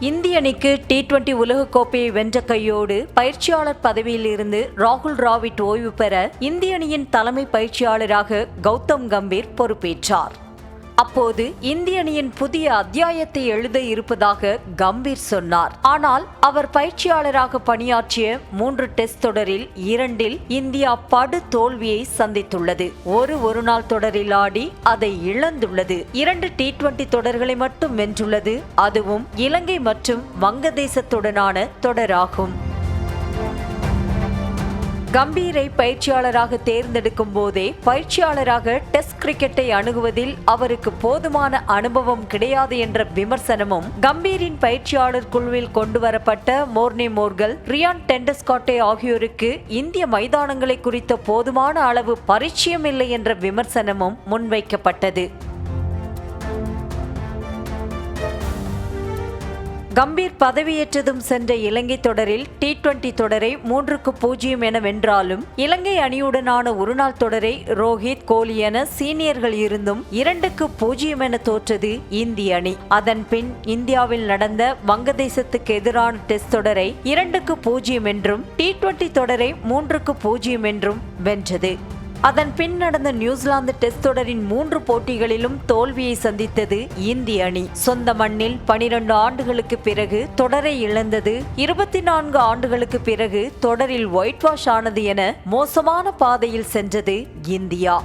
இந்திய அணிக்கு T twenty உலகக்கோப்பையை வென்ற கையோடு பயிற்சியாளர் பதவியில் இருந்து ராகுல் டிராவிட் ஓய்வு பெற இந்திய அணியின் தலைமை பயிற்சியாளராக கௌதம் கம்பீர் பொறுப்பேற்றார். அப்போது இந்திய அணியின் புதிய அத்தியாயத்தை எழுத இருப்பதாக கம்பீர் சொன்னார். ஆனால் அவர் பயிற்சியாளராக பணியாற்றிய மூன்று டெஸ்ட் தொடரில் இரண்டில் இந்தியா படு தோல்வியை சந்தித்துள்ளது. ஒரு ஒருநாள் தொடரில் ஆடி அதை இழந்துள்ளது. இரண்டு டி டுவெண்டி தொடர்களை மட்டும் வென்றுள்ளது. அதுவும் இலங்கை மற்றும் வங்கதேசத்துடனான தொடராகும். கம்பீரை பயிற்சியாளராக தேர்ந்தெடுக்கும் போதே பயிற்சியாளராக டெஸ்ட் கிரிக்கெட்டை அணுகுவதில் அவருக்கு போதுமான அனுபவம் கிடையாது என்ற விமர்சனமும் கம்பீரின் பயிற்சியாளர் குழுவில் கொண்டுவரப்பட்ட மோர்னே மோர்கல் ரியான் டெண்டஸ்காட்டே ஆகியோருக்கு இந்திய மைதானங்களை குறித்த போதுமான அளவு பரிச்சயம் இல்லை என்ற விமர்சனமும் முன்வைக்கப்பட்டது. கம்பீர் பதவியேற்றதும் சென்ற இலங்கை தொடரில் டி டுவெண்டி தொடரை மூன்றுக்கு பூஜ்ஜியம் என வென்றாலும் இலங்கை அணியுடனான ஒருநாள் தொடரை ரோஹித் கோலி என சீனியர்கள் இருந்தும் இரண்டுக்கு பூஜ்ஜியம் என தோற்றது இந்திய அணி. அதன் பின் இந்தியாவில் நடந்த வங்கதேசத்துக்கு எதிரான டெஸ்ட் தொடரை இரண்டுக்கு பூஜ்ஜியம் என்றும் டி டுவெண்டி தொடரை மூன்றுக்கு பூஜ்ஜியம் என்றும் வென்றது. அதன் பின் நடந்த நியூசிலாந்து டெஸ்ட் தொடரின் மூன்று போட்டிகளிலும் தோல்வியை சந்தித்தது இந்திய அணி. சொந்த மண்ணில் பனிரெண்டு ஆண்டுகளுக்கு பிறகு தொடரை இழந்தது. இருபத்தி நான்கு ஆண்டுகளுக்கு பிறகு தொடரில் ஒயிட் வாஷ் ஆனது என மோசமான பாதையில் சென்றது இந்தியா.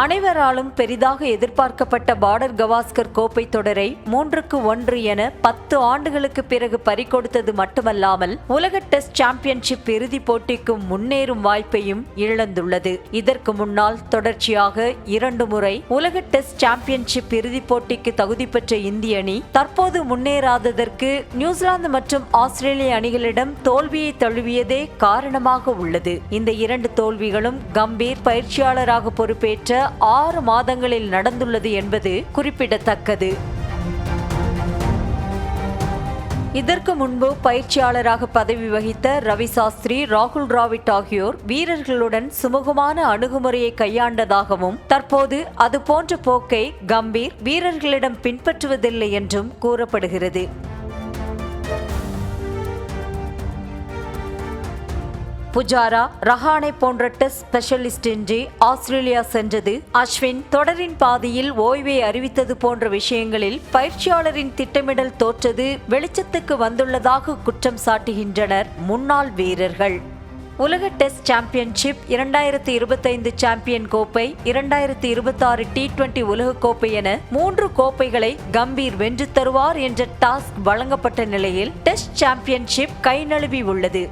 அனைவராலும் பெரிதாக எதிர்பார்க்கப்பட்ட பார்டர் கவாஸ்கர் கோப்பை தொடரை மூன்றுக்கு ஒன்று என பத்து ஆண்டுகளுக்கு பிறகு பறிகொடுத்தது மட்டுமல்லாமல் உலக டெஸ்ட் சாம்பியன்ஷிப் இறுதிப் போட்டிக்கு முன்னேறும் வாய்ப்பையும் இழந்துள்ளது. இதற்கு முன்னால் தொடர்ச்சியாக இரண்டு முறை உலக டெஸ்ட் சாம்பியன்ஷிப் இறுதிப் போட்டிக்கு தகுதி பெற்ற இந்திய அணி தற்போது முன்னேறாததற்கு நியூசிலாந்து மற்றும் ஆஸ்திரேலிய அணிகளிடம் தோல்வியை தழுவியதே காரணமாக உள்ளது. இந்த இரண்டு தோல்விகளும் கம்பீர் பயிற்சியாளராக பொறுப்பேற்ற ஆறு மாதங்களில் நடந்துள்ளது என்பது குறிப்பிடத்தக்கது. இதற்கு முன்பு பயிற்சியாளராக பதவி வகித்த ரவி சாஸ்திரி ராகுல் டிராவிட் ஆகியோர் வீரர்களுடன் சுமூகமான அணுகுமுறையை கையாண்டதாகவும் தற்போது அது போன்ற போக்கை கம்பீர் வீரர்களிடம் பின்பற்றுவதில்லை என்றும் கூறப்படுகிறது. புஜாரா ரஹானே போன்ற டெஸ்ட் ஸ்பெஷலிஸ்டின்றி ஆஸ்திரேலியா சென்றது. அஸ்வின் தொடரின் பாதியில் ஓய்வை அறிவித்தது போன்ற விஷயங்களில் பயிற்சியாளரின் திட்டமிடல் தோற்றது வெளிச்சத்துக்கு வந்துள்ளதாக குற்றம் சாட்டுகின்றனர் முன்னாள் வீரர்கள். உலக டெஸ்ட் சாம்பியன்ஷிப் இரண்டாயிரத்தி இருபத்தைந்து சாம்பியன் கோப்பை இரண்டாயிரத்தி இருபத்தாறு டி டுவெண்டி உலகக்கோப்பை என மூன்று கோப்பைகளை கம்பீர் வென்று தருவார் என்ற டாஸ்க் வழங்கப்பட்ட நிலையில் டெஸ்ட் சாம்பியன்ஷிப் கை நழுவி உள்ளது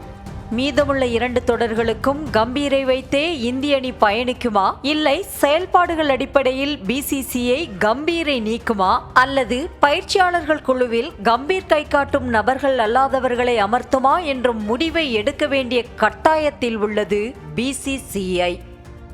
மீதமுள்ள இரண்டு தொடர்களுக்கும் கம்பீரை வைத்தே இந்திய அணி பயணிக்குமா? இல்லை செயல்பாடுகள் அடிப்படையில் பிசிசிஐ கம்பீரை நீக்குமா? அல்லது பயிற்சியாளர்கள் குழுவில் கம்பீர் கை காட்டும் நபர்கள் அல்லாதவர்களை அமர்த்துமா? என்ற முடிவை எடுக்க வேண்டிய கட்டாயத்தில் உள்ளது பிசிசிஐ